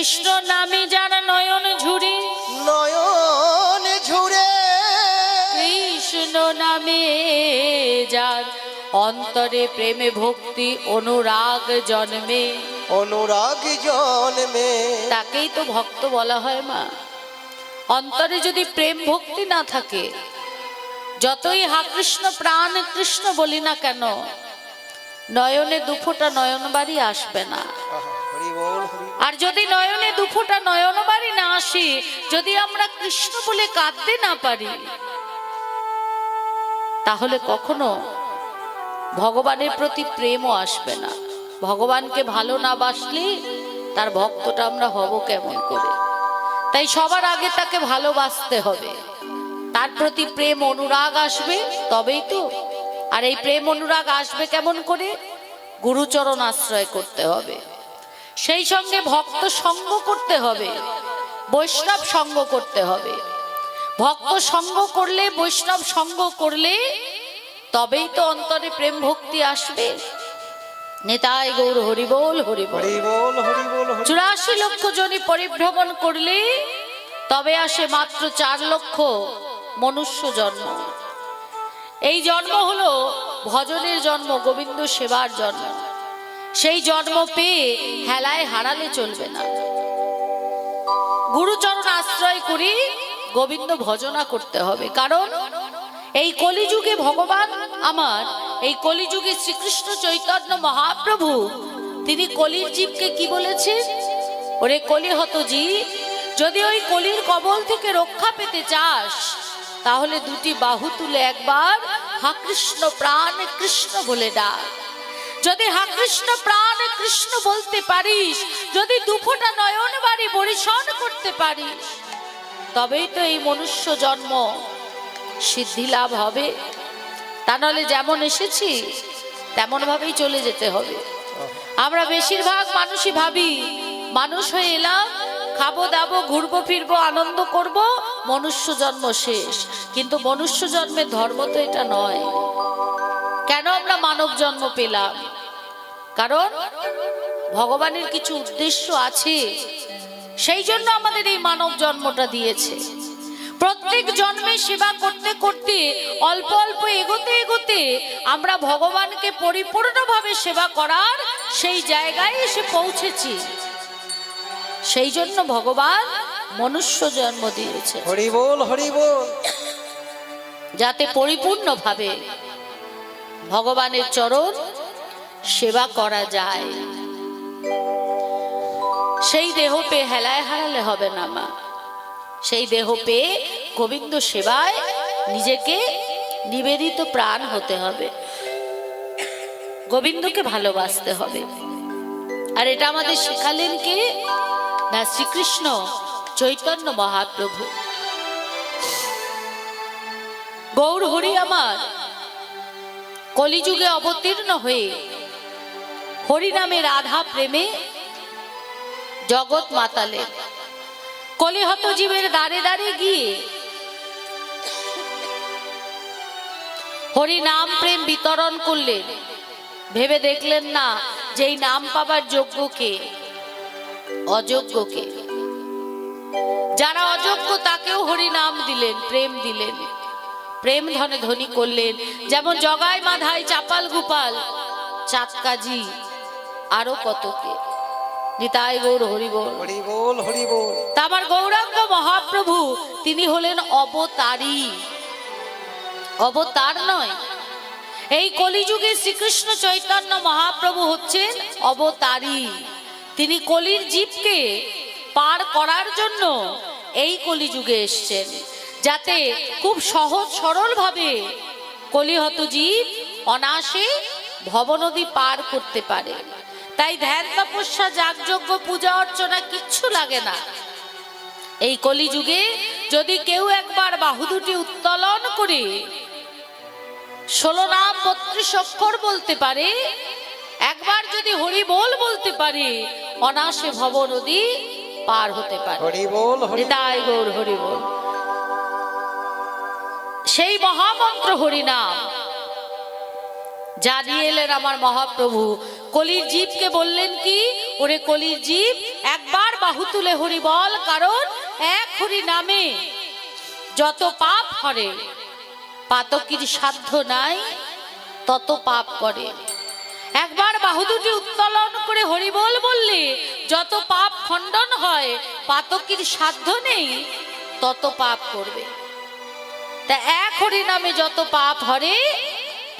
কৃষ্ণ নামে যারা নয়ন ঝুরি নয়ন ঝুরে কৃষ্ণ নামে যার অন্তরে প্রেমে ভক্তি অনুরাগ জন্মে। অনুরাগ জন্মে। তাকেই তো ভক্ত বলা হয় মা। অন্তরে যদি প্রেম ভক্তি না থাকে যতই হা কৃষ্ণ প্রাণ কৃষ্ণ বলি না কেন নয়নে দুফোটা নয়নবাড়ি আসবে না। আর যদি নয়নে দুফোটা নয়নবাড়ি না আসি, যদি আমরা কৃষ্ণ বলে কাঁদতে না পারি, তাহলে কখনো ভগবানের প্রতি প্রেমও আসবে না। ভগবানকে ভালো না বাসলে তার ভক্তটা আমরা হব কেমন করে? তাই সবার আগে তাকে ভালোবাসতে হবে। তার প্রতি প্রেম অনুরাগ আসবে, তবেই তো। আর এই প্রেম অনুরাগ আসবে কেমন করে? গুরুচরণ আশ্রয় করতে হবে। সেই সঙ্গে ভক্ত সঙ্গ করতে হবে বৈষ্ণব সঙ্গ করতে হবে। ভক্ত সঙ্গ করলে বৈষ্ণব সঙ্গ করলে তবেই তো অন্তরে প্রেম ভক্তি আসবে। নেতায় গৌর হরিবোল হরিবোল। হরি বল হরি বল হরি চুরাশি লক্ষ জনি পরিভ্রমণ করলে তবে আসে মাত্র চার লক্ষ মনুষ্য জন্ম। এই জন্ম হলো ভজনের জন্ম গোবিন্দ সেবার জন্ম। সেই জন্ম পেয়ে হেলায় হারালে চলবে না। গুরুচরণ আশ্রয় করি গোবিন্দ ভজনা করতে হবে। কারণ এই কলিযুগে ভগবান আমার, এই কলিযুগে শ্রীকৃষ্ণ চৈতন্য মহাপ্রভু, তিনি কলির জীবকে কি বলেছেন ওরে কলি হত জীব, যদি ওই কলির কবল থেকে রক্ষা পেতে চাস, তাহলে দুটি বাহু তুলে একবার হা কৃষ্ণ প্রাণ কৃষ্ণ বলে ডাক। যদি হা কৃষ্ণ প্রাণ কৃষ্ণ বলতে পারিস, যদি দুফোটা নয়ন বাড়ি পরিশন করতে পারিস, তবেই তো এই মনুষ্য জন্ম, সিদ্ধি লাভ হবে। তা নাহলে যেমন এসেছি, তেমন ভাবেই চলে যেতে হবে। আমরা বেশিরভাগ মানুষই ভাবি, মানুষ হয়ে এলাম, খাব, দাবো, ঘুরবো, ফিরবো, আনন্দ করব, মনুষ্য জন্ম শেষ। কিন্তু মনুষ্য জন্মের ধর্ম তো এটা নয়। কেন আমরা মানব জন্ম পেলাম? কারণ ভগবানের কিছু উদ্দেশ্য আছে। সেই জন্য আমাদের এই মানব জন্মটা দিয়েছে। প্রত্যেক জন্মে সেবা করতে করতে অল্প অল্প এগোতে এগোতে আমরা ভগবানকে পরিপূর্ণভাবে সেবা করার সেই জায়গায় এসে পৌঁছেছি। সেই জন্য ভগবান মনুষ্য জন্ম দিয়েছে। হরি বল যাতে পরিপূর্ণভাবে ভগবানের চরণ সেবা করা যায়। সেই দেহ পেয়ে হেলায় হারালে হবে না, মা। সেই দেহ পেয়ে গোবিন্দ সেবায় নিজেকে নিবেদিত প্রাণ হতে হবে। গোবিন্দকে ভালোবাসতে হবে। আর এটা আমাদের শেখালেন কে? না, শ্রীকৃষ্ণ চৈতন্য মহাপ্রভু। গৌর হরি আমার, কলিযুগে অবতীর্ণ হয়ে হরিনামে রাধা প্রেমে জগৎ মাতালেন কলিহত জীবের দ্বারে দ্বারে গিয়ে হরি নাম প্রেম বিতরণ করলেন। ভেবে দেখলেন না যে নাম পাবার যোগ্যকে, অযোগ্যকে। যারা অযোগ্য তাকেও হরি নাম দিলেন, প্রেম দিলেন। প্রেম ধনে ধনী করলেন। যেমন জগাই মাধায় চাপাল গোপাল, চাঁদকাজি আরও কতকে? নিতাই গৌর হরিবল। হরি বল হরি বল তা আমার গৌরাঙ্গ মহাপ্রভু তিনি হলেন অবতারী। অবতার নয়। এই কলিযুগে শ্রীকৃষ্ণ চৈতন্য মহাপ্রভু হচ্ছেন অবতারী। তিনি কলির জীবকে পার করার জন্য এই কলিযুগে এসছেন যাতে খুব সহজ সরলভাবে কলিহত জীব অনাসে ভবনদী পার করতে পারে। তাই ধ্যান তপস্যা যাগযজ্ঞ পূজা অর্চনা কিচ্ছু লাগে না। এই কলিযুগে যদি কেউ একবার বাহু দুটি উত্তোলন করে ষোলো নাম বত্রিশ অক্ষর বলতে পারে একবার যদি হরি বল বলতে পারে অনাসে ভব নদী পার হতে পারে। হরি বল হৃদয় গৌর হরি বল সেই মহামন্ত্র হরিনাম। জানিয়ে এলেন আমার মহাপ্রভু। কলির জীবকে বললেন কি? ওরে কলির জীব, একবার বাহু তুলে হরি বল, কারণ এক হরি নামে যত পাপ করে, পাতকির সাধ্য নাই, তত পাপ করে। একবার বাহু দুটি উত্তোলন করে হরিবল বললে, যত পাপ খণ্ডন হয়, পাতকির সাধ্য নেই, তত পাপ করবে। তা এক হরি নামে যত পাপ হরে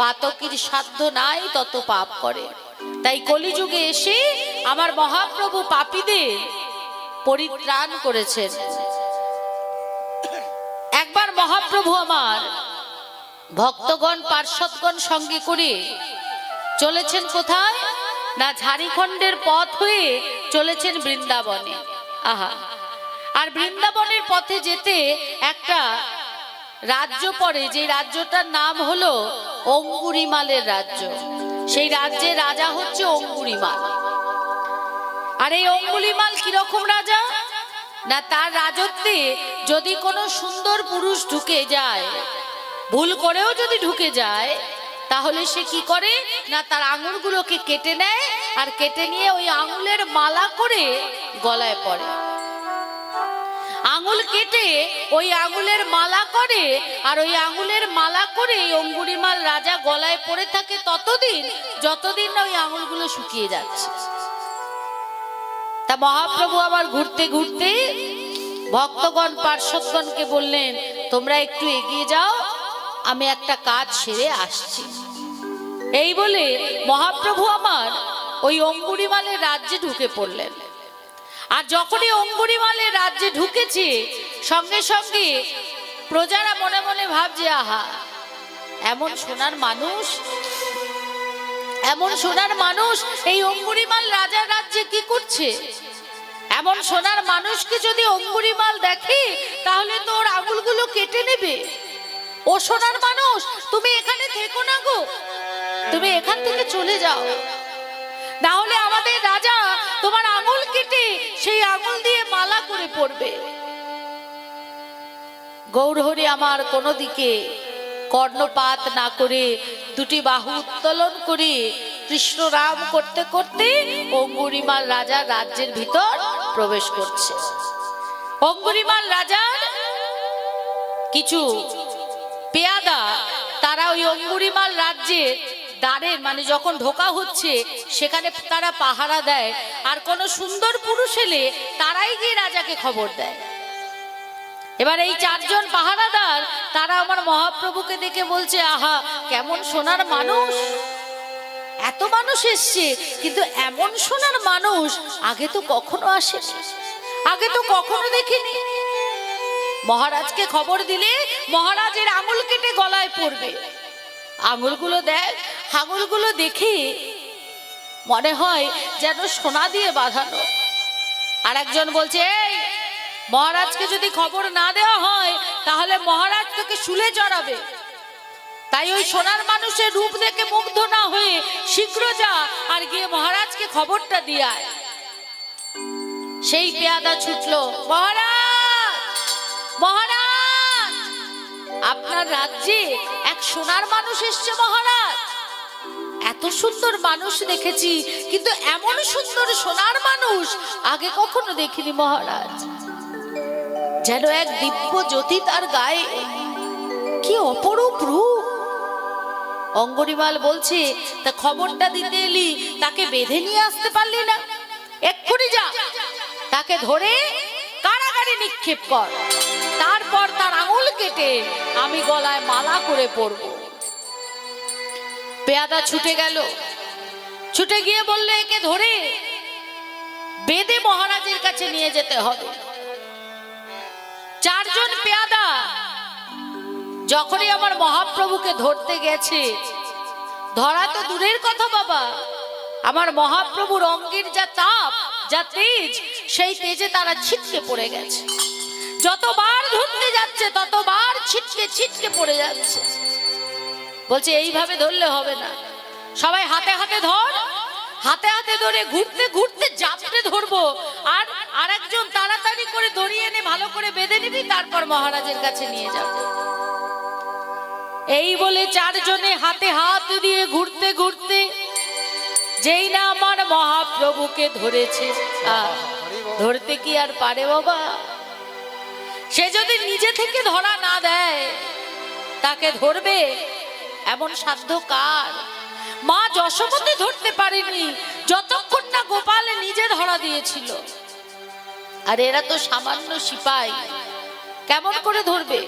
পাতকির সাধ্য নাই তত পাপ করে। তাই কলিযুগে এসে আমার মহাপ্রভু পাপীদের পরিত্রাণ করেছেন। একবার মহাপ্রভু আমার ভক্তগণ, পার্শ্বদগণ সঙ্গে করে চলেছেন কোথায়? না ঝাড়িখণ্ডের পথ হয়ে চলেছেন বৃন্দাবনে। আহা! আর বৃন্দাবনের পথে যেতে একটা রাজ্য পড়ে, যে রাজ্যটার নাম হলো অঙ্গুরিমালের রাজ্য। সেই রাজ্যের রাজা হচ্ছে অঙ্গুরিমাল। আর এই অঙ্গুলিমাল কীরকম রাজা? না, তার রাজত্বে যদি কোনো সুন্দর পুরুষ ঢুকে যায়, ভুল করেও যদি ঢুকে যায়, তাহলে সে কি করে? না, তার আঙুলগুলোকে কেটে নেয় আর কেটে নিয়ে ওই আঙুলের মালা করে গলায় পড়ে আঙুল কেটে ওই আঙুলের মালা করে, আর ওই আঙুলের মালা করে অঙ্গুরিমাল রাজা গলায় পড়ে থাকে ততদিন, যতদিন না ওই আঙুলগুলো শুকিয়ে যাচ্ছে। তা মহাপ্রভু আবার ঘুরতে ঘুরতে ভক্তগণ, পার্শ্বদগণকে বললেন, তোমরা একটু এগিয়ে যাও, আমি একটা কাজ সেরে আসছি। এই বলে মহাপ্রভু আমার ওই অঙ্গুরিমালের রাজ্যে ঢুকে পড়লেন। আর যখনই অঙ্গুরিমালের রাজ্যে ঢুকেছি সঙ্গে সঙ্গে প্রজারা মনে মনে ভাবছে আহা এমন সোনার মানুষ? এমন সোনার মানুষ? এই অঙ্গুরিমাল রাজার রাজ্যে কি করছে? এমন সোনার মানুষকে যদি অঙ্গুরিমাল দেখে তাহলে তো ওর আঙুলগুলো কেটে নেবে। ও সোনার মানুষ তুমি এখানে থেকো না গো। তুমি এখান থেকে চলে যাও। না হলে আমাদের রাজা তোমার আঙুল কেটে সেই আঙুল দিয়ে মালা করে পড়বে। গৌরহরি আমার কোনো দিকে কর্ণপাত না করে দুটি বাহু উত্তোলন করে কৃষ্ণ রাম করতে করতে অঙ্গুরিমাল রাজা রাজ্যের ভিতর প্রবেশ করছে। অঙ্গুরিমাল রাজার কিছু পেয়াদা, তারা ওই অঙ্গুরিমাল রাজ্যের দ্বারের মানে যখন ঢোকা হচ্ছে, সেখানে তারা পাহারা দেয়। আর কোনো সুন্দর পুরুষ এলে তারাই গিয়ে রাজাকে খবর দেয়। এবার এই চারজন পাহারাদার, তারা আমার মহাপ্রভুকে দেখে বলছে, আহা, কেমন সোনার মানুষ। এত মানুষ এসছে, কিন্তু এমন সোনার মানুষ আগে তো কখনো আসে আগে তো কখনো দেখিনি। মহারাজকে খবর দিলে মহারাজের আঙুল কেটে গলায় পড়বে। আঙুলগুলো দেখ আঙুলগুলো দেখি মনে হয় যেন সোনা দিয়ে বাঁধানো। আর একজন বলছে, এই, মহারাজকে যদি খবর না দেওয়া হয়, তাহলে মহারাজ তোকে শুলে জড়াবে। তাই ওই সোনার মানুষের রূপ দেখে মুগ্ধ না হয়ে শীঘ্র যা আর গিয়ে মহারাজকে খবরটা দিয়ে আয়। সেই পেয়াদা ছুটলো, মহারাজ মহারাজ, আপনার রাজ্যে এক সোনার মানুষ এসছে মহারাজ। এত সুন্দর মানুষ দেখেছি, কিন্তু এমন সুন্দর সোনার মানুষ আগে কখনো দেখিনি মহারাজ। যেন এক দিব্য জ্যোতি তার গায়ে, কি অপরূপ রূপ। অঙ্গরিমাল বলছে, তা খবরটা দিতে এলি, তাকে বেঁধে নিয়ে আসতে পারলি না। এক্ষুনি যা, তাকে ধরে কারাগারে নিক্ষেপ কর। তারপর তার আঙুল কেটে আমি গলায় মালা করে পরব। পেয়াদা ছুটে গেল। ছুটে গিয়ে বললে, একে ধরে বেদে মহারাজের কাছে নিয়ে যেতে হবে। চারজন পেয়াদা যখনই আমার মহাপ্রভুকে ধরতে গেছে, ধরা তো দূরের কথা বাবা। আমার মহাপ্রভুর অঙ্গের যা তাপ, যা তেজ, সেই তেজে তারা ছিটকে পড়ে গেছে। যতবার ধরতে যাচ্ছে, ততবার ছিটকে ছিটকে পড়ে যাচ্ছে। বলছে, এইভাবে ধরলে হবে না। সবাই হাতে হাতে ধর, হাতে হাতে ধরে ঘুরতে ঘুরতে জাপটে ধরবো। আর আরেকজন তাড়াতাড়ি করে ধরিয়ে এনে ভালো করে বেঁধে নিবি, তারপর মহারাজের কাছে নিয়ে যাব। এই বলে চারজনে হাতে হাত দিয়ে ঘুরতে ঘুরতে যেই না আমার মহাপ্রভুকে ধরেছে। ধরতে কি আর পারে বাবা? সে যদি নিজে থেকে ধরা না দেয়, তাকে ধরবে? এমন সাধ্য কার? মা যশোমতি ধরতে পারেনি যতক্ষণ না গোপাল নিজে ধরা দিয়েছিল। আর এরা তো সামান্য সিপাই। কেমন করে ধরবে?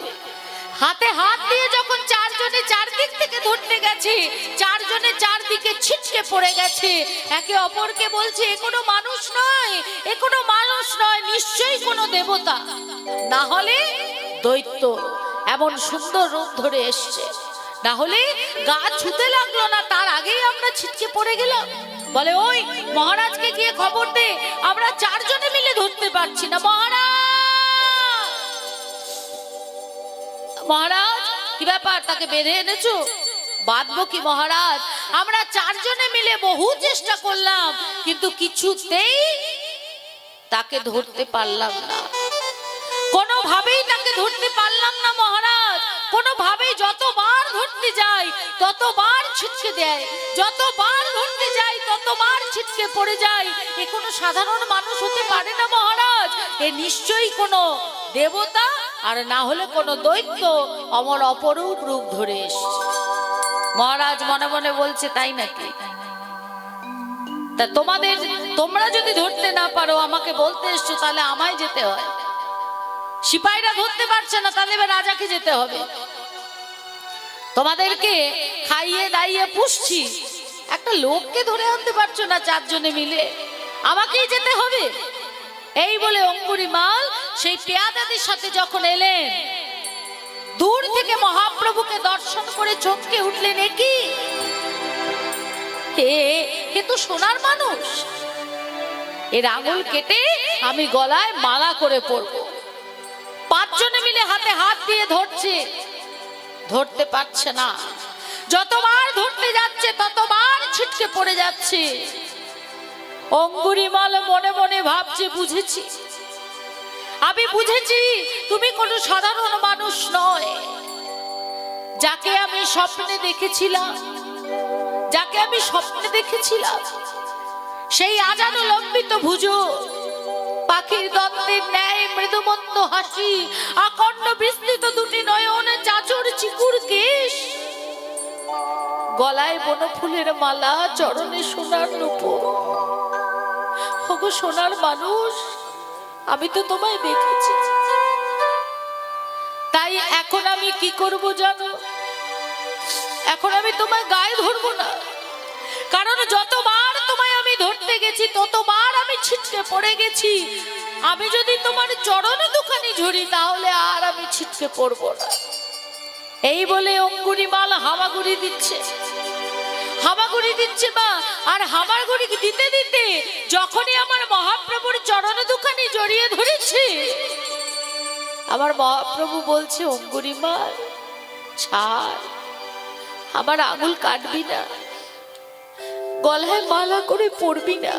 হাতে হাত দিয়ে যখন চারজনে চারদিক থেকে ধরতে গেছে, চারজনে চারদিকে ছিটকে পড়ে গেছে, একে অপরকে বলছে, এ কোনো মানুষ নয়, এ কোনো মানুষ নয়, নিশ্চয়ই কোনো দেবতা। না হলে দৈত্য এমন সুন্দর রূপ ধরে এসছে। না হলে গা ছুতে লাগল না, তার আগেই আমরা ছিটকে পড়ে গেলাম। বলে, ওই মহারাজকে গিয়ে খবর দে, আমরা চারজনে মিলে ধরতে পারছি না, মহারাজ! মহারাজ, কি ব্যাপার, তাকে বেঁধে এনেছো? বাঁধবো কি মহারাজ? আমরা চারজনে মিলে বহু চেষ্টা করলাম, কিন্তু কিছুতেই তাকে ধরতে পারলাম না। কোনোভাবেই তাকে ধরতে পারলাম না, মহারাজ! কোনোভাবেই যতবার ধরতে যাই ততবার ছিটকে দেয়। যতবার ধরতে যাই ততবার ছিটকে পড়ে যায়। এ কোনো সাধারণ মানুষ হতে পারে না, মহারাজ। এ নিশ্চয়ই কোনো দেবতা আর না হলে কোনো দৈত্য অমর অপরূপ রূপ ধরে মহারাজ মনে মনে বলছে, তাই নাকি? তা তোমাদের, তোমরা যদি ধরতে না পারো, আমাকে বলতে এসছো, তাহলে আমায় যেতে হয়। সিপাহীরা ধরতে পারছে না, তাহলে এবার রাজাকে যেতে হবে। তোমাদেরকে খাইয়ে দাইয়ে পুষছি। একটা লোককে ধরে আনতে পারছ না চারজনে মিলে? আমাকেই যেতে হবে। এই বলে অঙ্গুরি মাল সেই পেয়াদাদের সাথে যখন এলেন, দূর থেকে মহাপ্রভুকে দর্শন করে চমকে উঠলেন একই হে তো সোনার মানুষ। এর আঙুল কেটে আমি গলায় মালা করে পরবো। পাঁচজনে মিলে হাতে হাত দিয়ে ধরছে। ধরতে পারছে না। যতবার ধরতে যাচ্ছে, ততবার ছিটকে পড়ে যাচ্ছে। অঙ্গুরিমাল মনে মনে ভাবছে, বুঝেছি। আমি বুঝেছি, তুমি কোনো সাধারণ মানুষ নয়। যাকে আমি স্বপ্নে দেখেছিলাম, যাকে আমি স্বপ্নে দেখেছিলাম, সেই আজানো লম্বিত ভুজো পাখির দন্তের ন্যায় হাসি। বিস্তৃত দুটি নয়নে, চাচর চিকুর কেশ। গলায় মালা, চরণে সোনার ওগো সোনার মানুষ, আমি তো তোমায় দেখেছি। তাই এখন আমি কি করব জানো? এখন আমি তোমায় গায়ে ধরবো না। কারণ যতবার আমি ধরতে গেছি, ততবার আমি ছিটকে পড়ে গেছি। আমি যদি তোমার চরণ দোকানে ঝরি তাহলে আর আমি ছিটকে পড়ব না। এই বলে অঙ্গুরি মাল হামাগুড়ি দিচ্ছে। হামাগুড়ি দিচ্ছে মা, আর হামাগুড়ি দিতে দিতে যখনই আমার মহাপ্রভুর চরণ দোকানে জড়িয়ে ধরেছে, আমার মহাপ্রভু বলছে অঙ্গুরি মাল ছাড়। আমার আঙুল কাটবি না। গলায় মালা করে পড়বি না।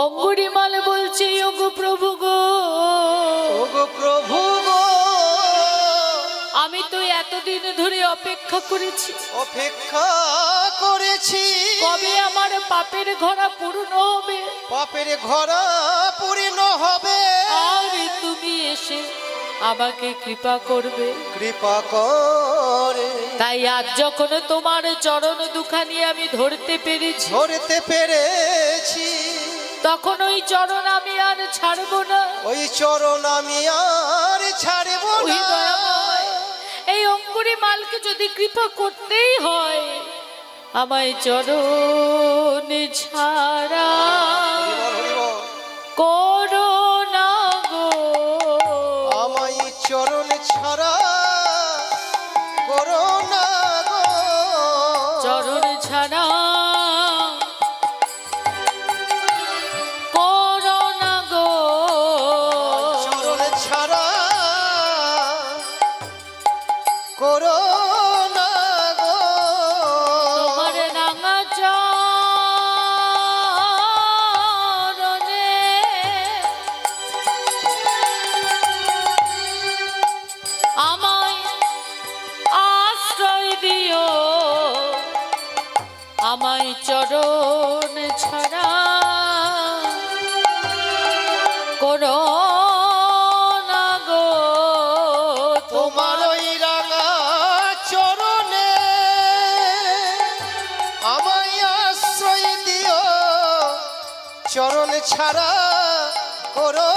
অঙ্গুরি মাল বলছে ওগো প্রভু গো। ওগো প্রভু গো। আমি তো এতদিন ধরে অপেক্ষা করেছি। অপেক্ষা করেছি। কবে আমার পাপের ঘরা পূর্ণ হবে? পাপের ঘরা পূর্ণ হবে। আর তুমি এসে আমাকে কৃপা করবে। কৃপা করে। তাই আজ যখন তোমার চরণ দুখানি আমি ধরতে পেরেছি ধরতে পেরেছি তখন ওই চরণ আমি আর ছাড়বো না। ওই চরণ আমি আর ছাড়ব না। এই অঙ্কুরি মালকে যদি কৃপা করতেই হয় আমায় চরণ ছাড়া চরণ ছাড়া করো।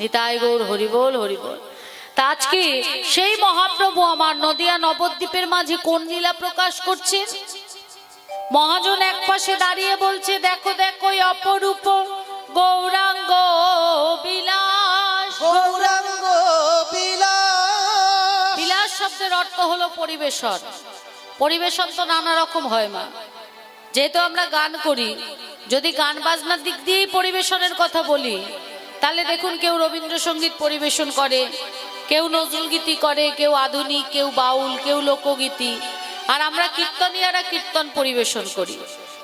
নিতাই গৌর হরিবোল হরিবোল তা আজকে সেই মহাপ্রভু আমার নদিয়া নবদ্বীপের মাঝে কোন লীলা প্রকাশ করছেন? মহাজন এক পাশে দাঁড়িয়ে বলছে দেখো দেখো অপরূপ গৌরাঙ্গ বিলাস। গৌরাঙ্গ বিলাস। বিলাস শব্দের অর্থ হলো পরিবেশন। পরিবেশন তো নানা রকম হয় মা। যেহেতু আমরা গান করি যদি গান বাজনার দিক দিয়েই পরিবেশনের কথা বলি তাহলে দেখুন কেউ রবীন্দ্রসঙ্গীত পরিবেশন করে, কেউ নজরুলগীতি করে, কেউ আধুনিক, কেউ বাউল, কেউ লোকগীতি। আর আমরা কীর্তনিয়ারা কীর্তন পরিবেশন করি।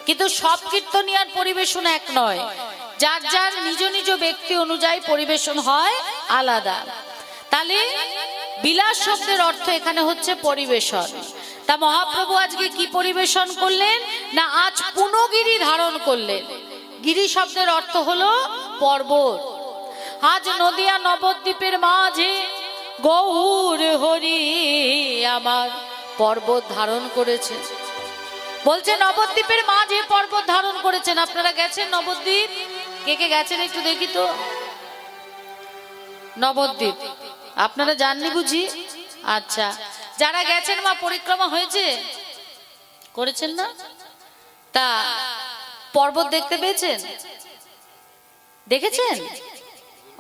কিন্তু সব কীর্তনিয়ার পরিবেশন এক নয়। যার যার নিজ নিজ ব্যক্তি অনুযায়ী পরিবেশন হয় আলাদা। তাহলে বিলাস শব্দের অর্থ এখানে হচ্ছে পরিবেশন। তা মহাপ্রভু আজকে কি পরিবেশন করলেন? না আজ পুনগিরি ধারণ করলেন? গিরি শব্দের অর্থ হলো পর্বত। আজ নদিয়া নবদ্বীপের মাঝে গৌর হরি আমার পর্বত ধারণ করেছে। বলছে, নবদ্বীপের মাঝে পর্বত ধারণ করেছেন। আপনারা গেছেন নবদ্বীপ? কে কে গেছেন একটু দেখি তো? নবদ্বীপ। আপনারা জাননি বুঝি? আচ্ছা। যারা গেছেন মা, পরিক্রমা হয়েছে? করেছেন না? তা পর্বত দেখতে পেয়েছেন? দেখেছেন?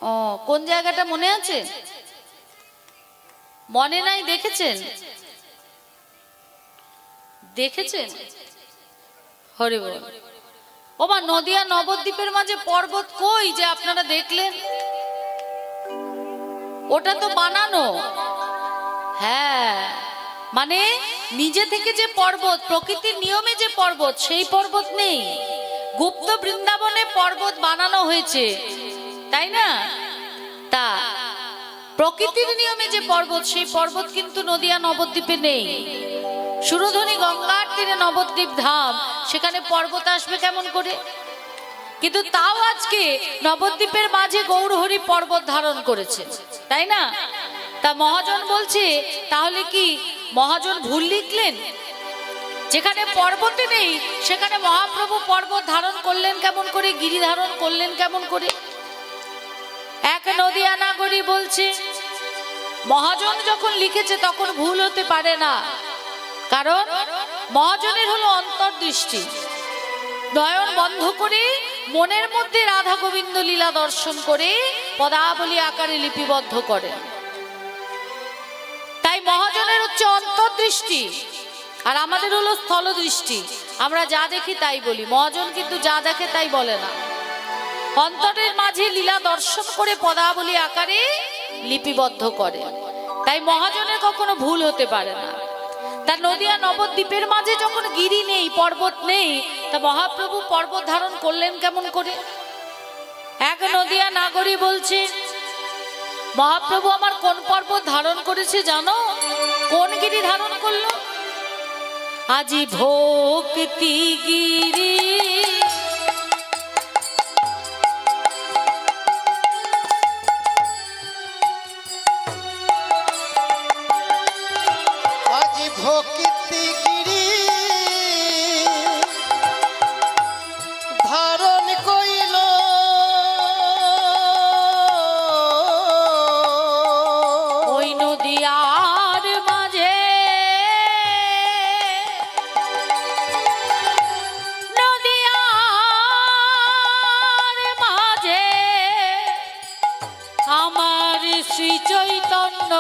ও, কোন জায়গাটা মনে আছে? মনে নাই দেখেছেন? দেখেছেন? হরি বল। ও মা নদিয়া নবদ্বীপের মাঝে পর্বত কই যে আপনারা দেখলেন? ওটা তো বানানো। হ্যাঁ। মানে নিজে থেকে যে পর্বত, প্রকৃতির নিয়মে যে পর্বত, সেই পর্বত নেই। গুপ্ত বৃন্দাবনে পর্বত বানানো হয়েছে। তাই না? তা, প্রকৃতির নিয়মে যে পর্বত, সেই পর্বত কিন্তু নদিয়া নবদ্বীপে নেই। সুরধনী গঙ্গার তীরে নবদ্বীপ ধাম, সেখানে পর্বত আসবে কেমন করে? কিন্তু তাও আজকে নবদ্বীপের মাঝে গৌরহরি পর্বত ধারণ করেছে, তাই না? তা মহাজন বলছে, তাহলে কি মহাজন ভুল লিখলেন? যেখানে পর্বতে নেই, সেখানে মহাপ্রভু পর্বত ধারণ করলেন কেমন করে, গিরি ধারণ করলেন কেমন করে? এক নদিয়া নাগরী বলছে, মহাজন যখন লিখেছে তখন ভুল হতে পারে না। কারণ মহাজনের হলো অন্তর্দৃষ্টি। নয়ন বন্ধ করে মনের মধ্যে রাধা গোবিন্দ লীলা দর্শন করে পদাবলী আকারে লিপিবদ্ধ করেন তাই মহাজনের হচ্ছে অন্তর্দৃষ্টি আর আমাদের হলো স্থলদৃষ্টি। আমরা যা দেখি তাই বলি। মহাজন কিন্তু যা দেখে তাই বলে না। অন্তরের মাঝে লীলা দর্শন করে পদাবলী আকারে লিপিবদ্ধ করে। তাই মহাজনের কখনো ভুল হতে পারে না। তা নদিয়া নবদ্বীপের মাঝে যখন গিরি নেই, পর্বত নেই, তা মহাপ্রভু পর্বত ধারণ করলেন কেমন করে? এক নদিয়া নাগরী বলছে, মহাপ্রভু আমার কোন পর্বত ধারণ করেছে জানো? কোন গিরি ধারণ করল? আজি ভক্তি গিরি শ্রী চৈতন্য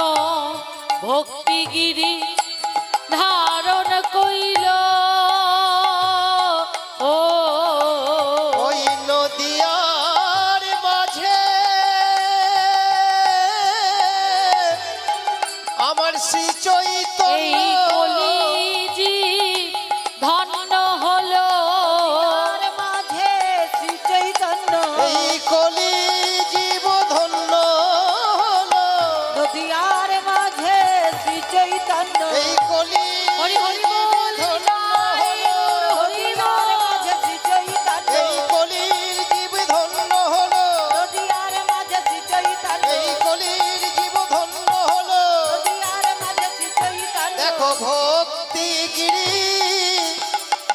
ভক্তিগিরি গিরি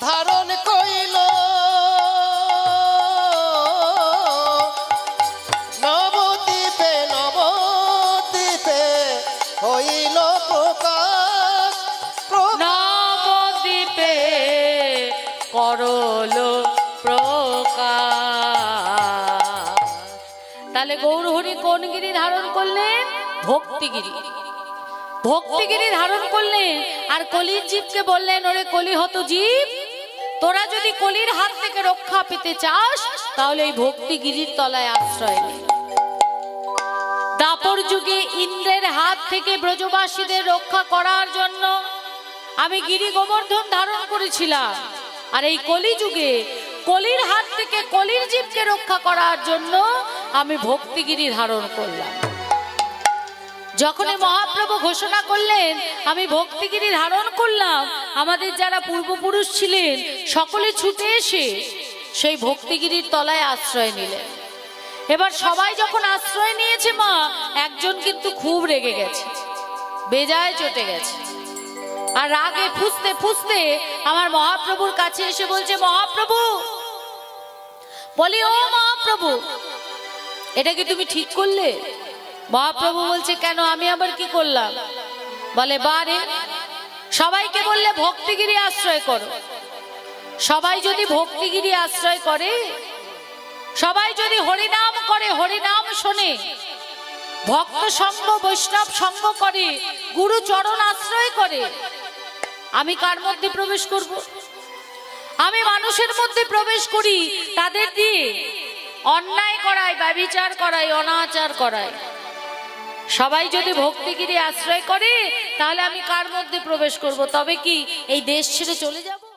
ধারণ কইল। নবদ্বীপে নবদ্বীপে হইল প্রকাশ। নবদ্বীপে করল প্রকাশ। তাহলে গৌরহরি কোন গিরি ধারণ করলেন? ভক্তিগিরি। ভক্তিগিরি ধারণ করলেন আর কলির জীবকে বললেন, ওরে কলি হত জীব, তোরা যদি কলির হাত থেকে রক্ষা পেতে চাস, তাহলে এই ভক্তিগিরির তলায় আশ্রয় নে। দাপর যুগে ইন্দ্রের হাত থেকে ব্রজবাসীদের রক্ষা করার জন্য আমি গিরি গোবর্ধন ধারণ করেছিলাম। আর এই কলি যুগে কলির হাত থেকে কলির জীবকে রক্ষা করার জন্য আমি ভক্তিগিরি ধারণ করলাম। যখন এই মহাপ্রভু ঘোষণা করলেন আমি ভক্তিগিরি ধারণ করলাম। আমাদের যারা পূর্বপুরুষ ছিলেন সকলে ছুটে এসে সেই ভক্তিগিরির তলায় আশ্রয় নিলেন। এবার সবাই যখন আশ্রয় নিয়েছে মা একজন কিন্তু খুব রেগে গেছে। বেজায় চটে গেছে। আর রাগে ফুসতে ফুসতে আমার মহাপ্রভুর কাছে এসে বলছে মহাপ্রভু বলি ও মহাপ্রভু এটা কি তুমি ঠিক করলে? মহাপ্রভু বলছে, কেন? আমি আবার কি করলাম? বলে, বারে, সবাইকে বললে ভক্তিগিরি আশ্রয় করো। সবাই যদি ভক্তিগিরি আশ্রয় করে, সবাই যদি হরিনাম করে, হরিনাম শোনে। ভক্ত সঙ্গ, বৈষ্ণব সঙ্গ করে, গুরু চরণ আশ্রয় করে, আমি কার মধ্যে প্রবেশ করব? আমি মানুষের মধ্যে প্রবেশ করি তাদের দিয়ে। অন্যায় করাই ব্যবিচার করাই অনাচার করাই সবাই যদি ভক্তিগিরি আশ্রয় করে, তাহলে আমি কার মধ্যে প্রবেশ করব? তবে কি এই দেশ ছেড়ে চলে যাব?